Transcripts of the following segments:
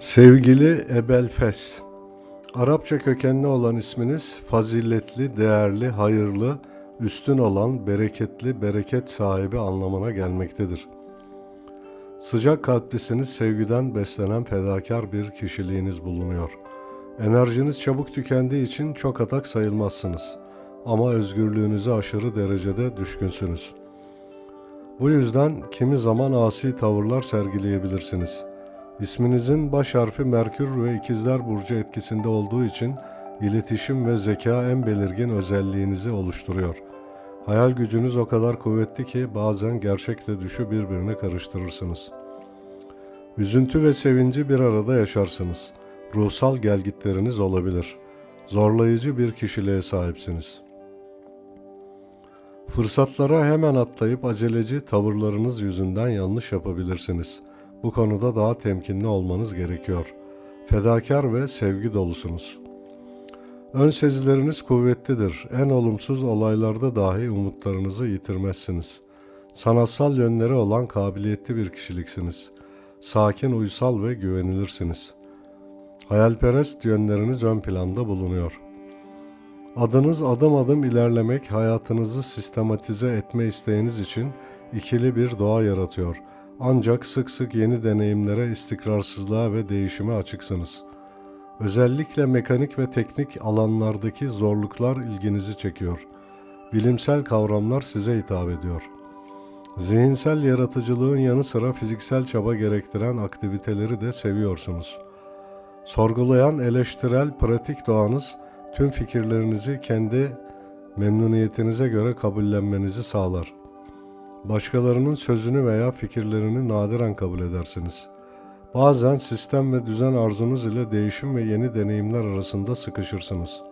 Sevgili Ebelfes, Arapça kökenli olan isminiz faziletli, değerli, hayırlı, üstün olan, bereketli, bereket sahibi anlamına gelmektedir. Sıcak kalplisiniz, sevgiden beslenen fedakar bir kişiliğiniz bulunuyor. Enerjiniz çabuk tükendiği için çok atak sayılmazsınız. Ama özgürlüğünüze aşırı derecede düşkünsünüz. Bu yüzden kimi zaman asi tavırlar sergileyebilirsiniz. İsminizin baş harfi Merkür ve İkizler Burcu etkisinde olduğu için iletişim ve zeka en belirgin özelliğinizi oluşturuyor. Hayal gücünüz o kadar kuvvetli ki bazen gerçekle düşü birbirine karıştırırsınız. Üzüntü ve sevinci bir arada yaşarsınız. Ruhsal gelgitleriniz olabilir. Zorlayıcı bir kişiliğe sahipsiniz. Fırsatlara hemen atlayıp aceleci tavırlarınız yüzünden yanlış yapabilirsiniz. Bu konuda daha temkinli olmanız gerekiyor. Fedakar ve sevgi dolusunuz. Ön sezileriniz kuvvetlidir. En olumsuz olaylarda dahi umutlarınızı yitirmezsiniz. Sanatsal yönleri olan kabiliyetli bir kişiliksiniz. Sakin, uysal ve güvenilirsiniz. Hayalperest yönleriniz ön planda bulunuyor. Adınız adım adım ilerlemek, hayatınızı sistematize etme isteğiniz için ikili bir doğa yaratıyor. Ancak sık sık yeni deneyimlere, istikrarsızlığa ve değişime açıksınız. Özellikle mekanik ve teknik alanlardaki zorluklar ilginizi çekiyor. Bilimsel kavramlar size hitap ediyor. Zihinsel yaratıcılığın yanı sıra fiziksel çaba gerektiren aktiviteleri de seviyorsunuz. Sorgulayan, eleştirel, pratik doğanız tüm fikirlerinizi kendi memnuniyetinize göre kabullenmenizi sağlar. Başkalarının sözünü veya fikirlerini nadiren kabul edersiniz. Bazen sistem ve düzen arzunuz ile değişim ve yeni deneyimler arasında sıkışırsınız.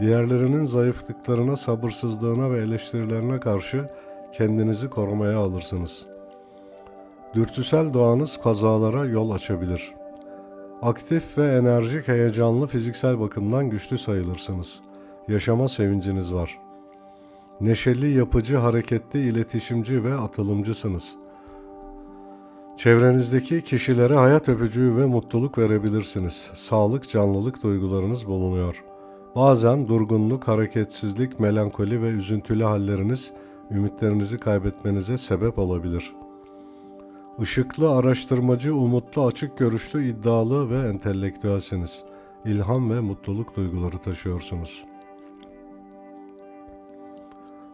Diğerlerinin zayıflıklarına, sabırsızlığına ve eleştirilerine karşı kendinizi korumaya alırsınız. Dürtüsel doğanız kazalara yol açabilir. Aktif ve enerjik, heyecanlı, fiziksel bakımdan güçlü sayılırsınız. Yaşama sevinciniz var. Neşeli, yapıcı, hareketli, iletişimci ve atılımcısınız. Çevrenizdeki kişilere hayat öpücüğü ve mutluluk verebilirsiniz. Sağlık, canlılık duygularınız bulunuyor. Bazen durgunluk, hareketsizlik, melankoli ve üzüntülü halleriniz ümitlerinizi kaybetmenize sebep olabilir. Işıklı, araştırmacı, umutlu, açık görüşlü, iddialı ve entelektüelsiniz. İlham ve mutluluk duyguları taşıyorsunuz.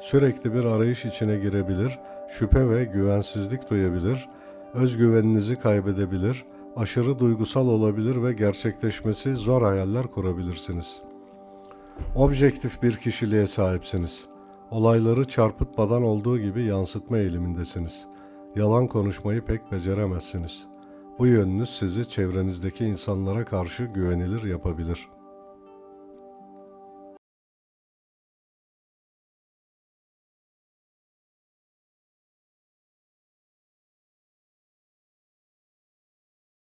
sürekli bir arayış içine girebilir, şüphe ve güvensizlik duyabilir, özgüveninizi kaybedebilir, aşırı duygusal olabilir ve gerçekleşmesi zor hayaller kurabilirsiniz. Objektif bir kişiliğe sahipsiniz. Olayları çarpıtmadan olduğu gibi yansıtma eğilimindesiniz. Yalan konuşmayı pek beceremezsiniz. Bu yönünüz sizi çevrenizdeki insanlara karşı güvenilir yapabilir.